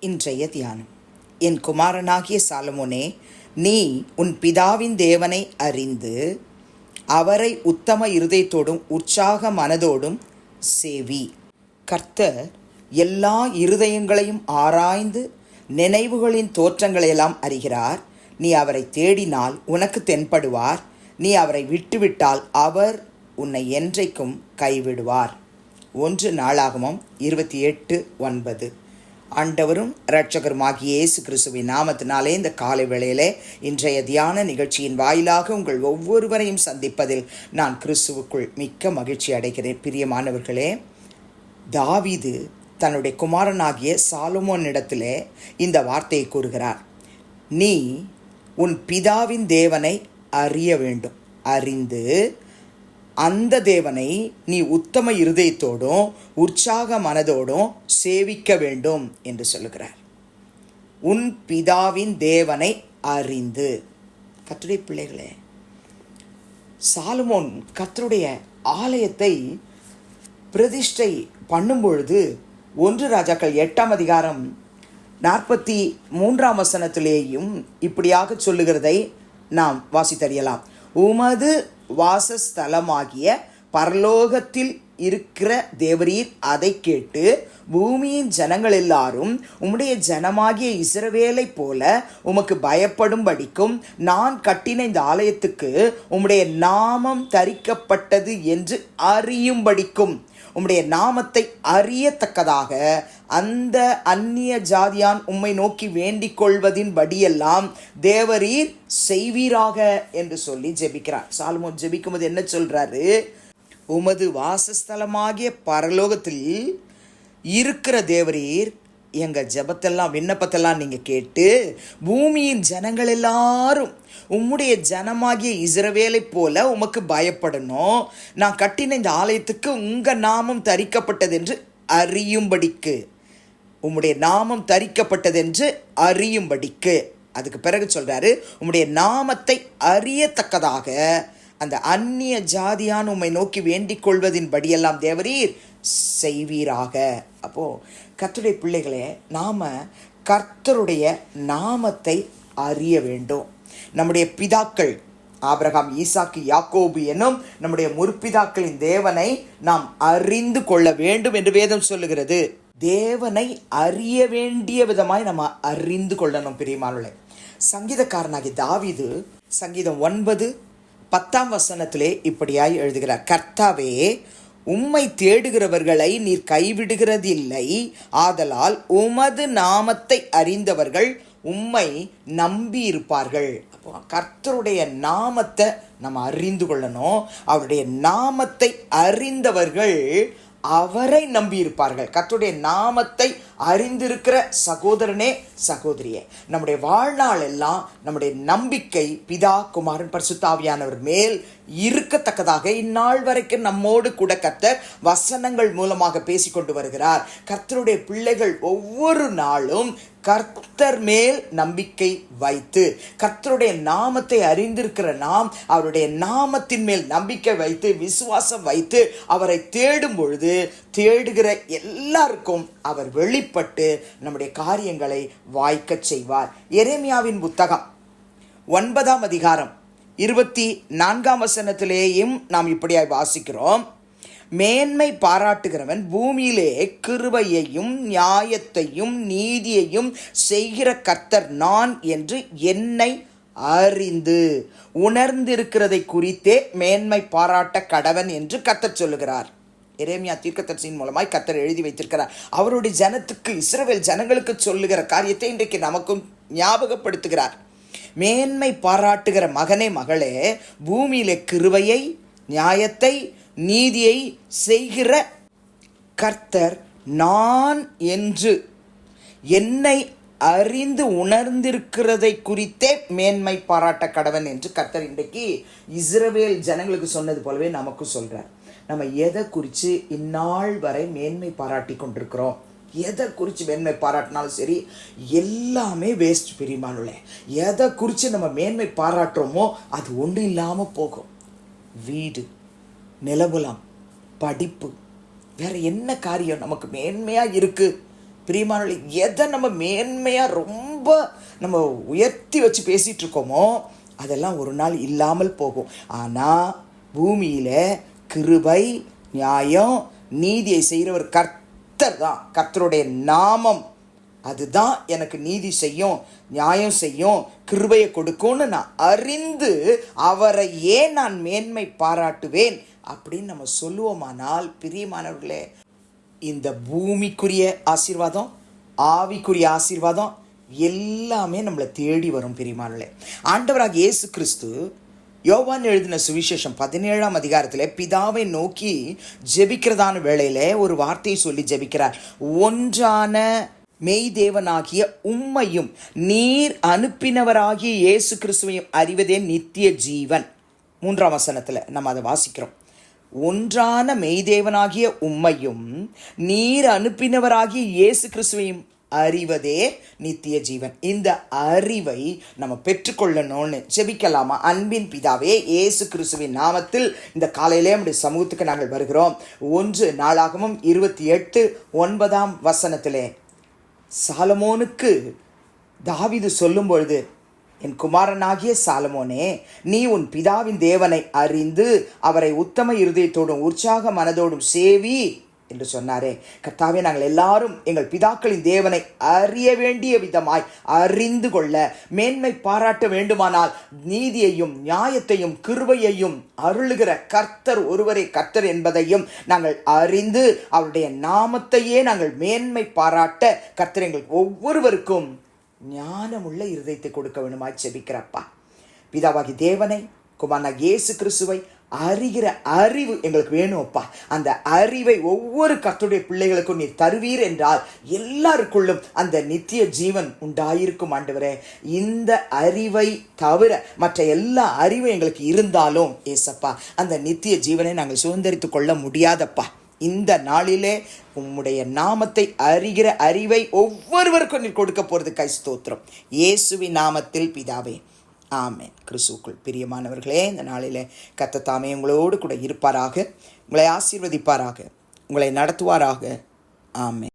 இன்றைய தியானம். என் குமாரனாகிய சாலமோனே நீ உன் பிதாவின் தேவனை அறிந்து அவரை உத்தம இருதயத்தோடும் உற்சாக மனதோடும் சேவி. கர்த்தர் எல்லா இருதயங்களையும் ஆராய்ந்து நினைவுகளின் தோற்றங்களையெல்லாம் அறிகிறார். நீ அவரை தேடினால் உனக்கு தென்படுவார். நீ அவரை விட்டுவிட்டால் அவர் உன்னை என்றைக்கும் கைவிடுவார். ஒன்று நாளாகமம் இருபத்தி எட்டு ஒன்பது. ஆண்டவரும் இரட்சகருமாகிய இயேசு கிறிஸ்துவின் நாமத்தினாலே இந்த காலை வேளையிலே இன்றைய தியான நிகழ்ச்சியின் வாயிலாக உங்கள் ஒவ்வொருவரையும் சந்திப்பதில் நான் கிறிஸ்துவுக்குள் மிக்க மகிழ்ச்சி அடைகிறேன். பிரியமானவர்களே தாவிது தன்னுடைய குமாரனாகிய சாலுமோனிடத்திலே இந்த வார்த்தையை கூறுகிறார். நீ உன் பிதாவின் தேவனை அறிய வேண்டும். அறிந்து அந்த தேவனை நீ உத்தம இருதயத்தோடும் உற்சாக மனதோடும் சேவிக்க வேண்டும் என்று சொல்லுகிறார். உன் பிதாவின் தேவனை அறிந்து. கத்துடைய பிள்ளைகளே சாலுமோன் கத்தருடைய ஆலயத்தை பிரதிஷ்டை பண்ணும் பொழுது ஒன்று ராஜாக்கள் எட்டாம் அதிகாரம் நாற்பத்தி மூன்றாம் வசனத்திலேயும் இப்படியாக சொல்லுகிறதை நாம் வாசித்தறியலாம். உமது வாசஸ்தலமாகிய பரலோகத்தில் இருக்கிற தேவரீர் அதை கேட்டு பூமியின் ஜனங்கள் எல்லாரும் உம்முடைய ஜனமாகிய இஸ்ரவேலை போல உமக்கு பயப்படும்படிக்கும் நான் கட்டின இந்த ஆலயத்துக்கு உம்முடைய நாமம் தரிக்கப்பட்டது என்று அறியும்படிக்கும். உம்முடைய நாமத்தை அறியத்தக்கதாக அந்த அந்நிய ஜாதியான் உம்மை நோக்கி வேண்டிக் கொள்வதின் படியெல்லாம் தேவரீர் செய்வீராக என்று சொல்லி ஜெபிக்கிறார். சாலமோன் ஜெபிக்கும்போது என்ன சொல்றாரு? உமது வாசஸ்தலமாகிய பரலோகத்தில் இருக்கிற தேவரீர் எங்கள் ஜெபத்தெல்லாம் விண்ணப்பத்தெல்லாம் நீங்கள் கேட்டு பூமியின் ஜனங்கள் எல்லாரும் உம்முடைய ஜனமாகிய இஸ்ரவேலைப் போல உமக்கு பயப்படணும். நான் கட்டின இந்த ஆலயத்துக்கு உங்கள் நாமம் தரிக்கப்பட்டதென்று அறியும்படிக்கு. உம்முடைய நாமம் தரிக்கப்பட்டதென்று அறியும்படிக்கு. அதுக்கு பிறகு சொல்கிறாரு உம்முடைய நாமத்தை அறியத்தக்கதாக அந்த அந்நிய ஜாதியான் உம்மை நோக்கி வேண்டிக் கொள்வதின் படியெல்லாம் தேவரீர் செய்வீராக. அப்போ கத்துடைய பிள்ளைகளே நாம கர்த்தருடைய நாமத்தை அறிய வேண்டும். நம்முடைய பிதாக்கள் ஆபிரகாம் ஈசாக்கு யாக்கோபு எனும் நம்முடைய முற்பிதாக்களின் தேவனை நாம் அறிந்து கொள்ள வேண்டும் என்று வேதம் சொல்லுகிறது. தேவனை அறிய வேண்டிய விதமாய் நம்ம அறிந்து கொள்ளணும் பிரியமானுளை சங்கீதக்காரனாகி தாவிது சங்கீதம் ஒன்பது பத்தாம் வசனத்திலே இப்படியாய் எழுதுகிறார் கர்த்தாவே உம்மை தேடுகிறவர்களை நீர் கைவிடுகிறதில்லை. ஆதலால் உமது நாமத்தை அறிந்தவர்கள் உம்மை நம்பி இருப்பார்கள் அப்போ கர்த்தருடைய நாமத்தை நம்ம அறிந்து கொள்ளணும். அவருடைய நாமத்தை அறிந்தவர்கள் அவரை நம்பி இருப்பார்கள் கர்த்தருடைய நாமத்தை அறிந்திருக்கிற சகோதரனே சகோதரியே. நம்முடைய வாழ்நாள் எல்லாம் நம்முடைய நம்பிக்கை பிதா குமாரன் பரிசுத்தாவியானவர் மேல் இருக்கத்தக்கதாக இந்நாள் வரைக்கும் நம்மோடு கூட கர்த்தர் வசனங்கள் மூலமாக பேசிக்கொண்டு வருகிறார். கர்த்தருடைய பிள்ளைகள் ஒவ்வொரு நாளும் கர்த்தர் மேல் நம்பிக்கை வைத்து கர்த்தருடைய நாமத்தை அறிந்திருக்கிற நாம் அவருடைய நாமத்தின் மேல் நம்பிக்கை வைத்து விசுவாசம் வைத்து அவரை தேடும் பொழுது தேடுகிற எல்லாருக்கும் அவர் வெளிப்பட்டு நம்முடைய காரியங்களை வாய்க்கச் செய்வார். எரேமியாவின் புத்தகம் ஒன்பதாம் அதிகாரம் இருபத்தி நான்காம் வசனத்திலேயும் நாம் இப்படியாய் வாசிக்கிறோம். மேன்மை பாராட்டுகிறவன் பூமியிலே கிருபையையும் நியாயத்தையும் நீதியையும் செய்கிற கர்த்தர் நான் என்று என்னை அறிந்து. உணர்ந்திருக்கிறதை குறித்தே மேன்மை பாராட்ட கடவன் என்று கத்தர் சொல்லுகிறார். எரேமியா தீர்க்கதரிசியின் மூலமாய் கத்தர் எழுதி வைத்திருக்கிறார். அவருடைய ஜனத்துக்கு இஸ்ரவேல் ஜனங்களுக்கு சொல்லுகிற காரியத்தை இன்றைக்கு நமக்கும் ஞாபகப்படுத்துகிறார். மேன்மை பாராட்டுகிற மகனே மகளே பூமியிலே கிருவையை நியாயத்தை நீதியை செய்கிற கர்த்தர் நான் என்று. என்னை அறிந்து உணர்ந்திருக்கிறதை குறித்தே மேன்மை பாராட்ட கடவன் என்று கர்த்தர் இன்றைக்கு இஸ்ரவேல் ஜனங்களுக்கு சொன்னது போலவே நமக்கும் சொல்கிறார் நம்ம எதை குறித்து இந்நாள் வரை மேன்மை பாராட்டி கொண்டிருக்கிறோம்? எதை குறித்து மேன்மை பாராட்டினாலும் சரி எல்லாமே வேஸ்ட் பிரிமானுள்ள எதை குறித்து நம்ம மேன்மை பாராட்டுறோமோ அது ஒன்றும் இல்லாமல் போகும். வீடு. நிலவுலாம் படிப்பு வேற என்ன காரியம் நமக்கு மேன்மையாக இருக்குது பிரியமானவர்களே எதை நம்ம மேன்மையாக ரொம்ப நம்ம உயர்த்தி வச்சு பேசிகிட்டு இருக்கோமோ அதெல்லாம் ஒரு நாள் இல்லாமல் போகும். ஆனால் பூமியில் கிருபை நியாயம் நீதியை செய்கிறவர் கர்த்தர் தான். கர்த்தருடைய நாமம் அதுதான் எனக்கு நீதி செய்யும் நியாயம் செய்யும் கிருபையை கொடுக்கும்னு நான் அறிந்து அவரை ஏன் நான் மேன்மை பாராட்டுவேன் அப்படின்னு நம்ம சொல்லுவோமானால் பிரியமானவர்களே இந்த பூமிக்குரிய ஆசீர்வாதம் ஆவிக்குரிய ஆசீர்வாதம் எல்லாமே நம்மளை தேடி வரும் பிரியமானவர்களே. ஆண்டவராக இயேசு கிறிஸ்து யோவான் எழுதின சுவிசேஷம் பதினேழாம் அதிகாரத்தில் பிதாவை நோக்கி ஜெபிக்கிறதான வேளையில் ஒரு வார்த்தையை சொல்லி ஜெபிக்கிறார். ஒன்றான மெய்தேவனாகிய உம்மையும் நீர் அனுப்பினவராகிய இயேசு கிறிஸ்துவையும் அறிவதே நித்திய ஜீவன். மூன்றாம் வசனத்தில் நம்ம அதை வாசிக்கிறோம். ஒன்றான மெய்தேவனாகிய உம்மையும் நீர் அனுப்பினவராகிய இயேசு கிறிஸ்துவையும் அறிவதே நித்திய ஜீவன். இந்த அறிவை நம்ம பெற்றுக்கொள்ளணும்னு செபிக்கலாமா அன்பின் பிதாவே இயேசு கிறிஸ்துவின் நாமத்தில் இந்த காலையிலே நம்முடைய சமூகத்துக்கு நாங்கள் வருகிறோம். ஒன்று நாளாகவும் இருபத்தி எட்டு ஒன்பதாம் வசனத்திலே சாலமோனுக்கு தாவிது சொல்லும் பொழுது என் குமாரனாகிய சாலமோனே நீ உன் பிதாவின் தேவனை அறிந்து அவரை உத்தம இருதயத்தோடும் உற்சாக மனதோடும் சேவி என்று சொன்னாரே. கர்த்தாவே நாங்கள் எல்லாரும் எங்கள் பிதாக்களின் தேவனை அறிய வேண்டிய விதமாய் அறிந்து கொள்ள மேன்மை பாராட்ட வேண்டுமானால் நீதியையும் நியாயத்தையும் கிருபையையும் அருளுகிற கர்த்தர் ஒருவரே கர்த்தர் என்பதையும் நாங்கள் அறிந்து அவருடைய நாமத்தையே நாங்கள் மேன்மை பாராட்ட கர்த்தர் எங்கள் ஒவ்வொருவருக்கும் ஞானமுள்ள இருதயத்தை கொடுக்க வேணுமாய் செபிக்கிறப்பா. பிதாவாகி தேவனை குமாரனாக இயேசு கிறிஸ்துவை அறிகிற அறிவு எங்களுக்கு வேணும்ப்பா. அந்த அறிவை ஒவ்வொரு கத்துடைய பிள்ளைகளுக்கும் நீ தருவீர் என்றால் எல்லாருக்குள்ளும் அந்த நித்திய ஜீவன் உண்டாயிருக்கும் ஆண்டவரே. இந்த அறிவை தவிர மற்ற எல்லா அறிவும் எங்களுக்கு இருந்தாலும் ஏசப்பா அந்த நித்திய ஜீவனை நாங்கள் சுதந்திரித்து கொள்ள முடியாதப்பா. இந்த நாளிலே உம்முடைய நாமத்தை அறிகிற அறிவை ஒவ்வொருவருக்கும் நீ கொடுக்க போகிறது கை ஸ்தோத்திரம். இயேசுவின் நாமத்தில் பிதாவே ஆமென். கிறிஸ்துக்குள் பிரியமானவர்களே இந்த நாளில் கத்த உங்களோடு கூட இருப்பாராக. உங்களை ஆசீர்வதிப்பாராக. உங்களை நடத்துவாராக. ஆமே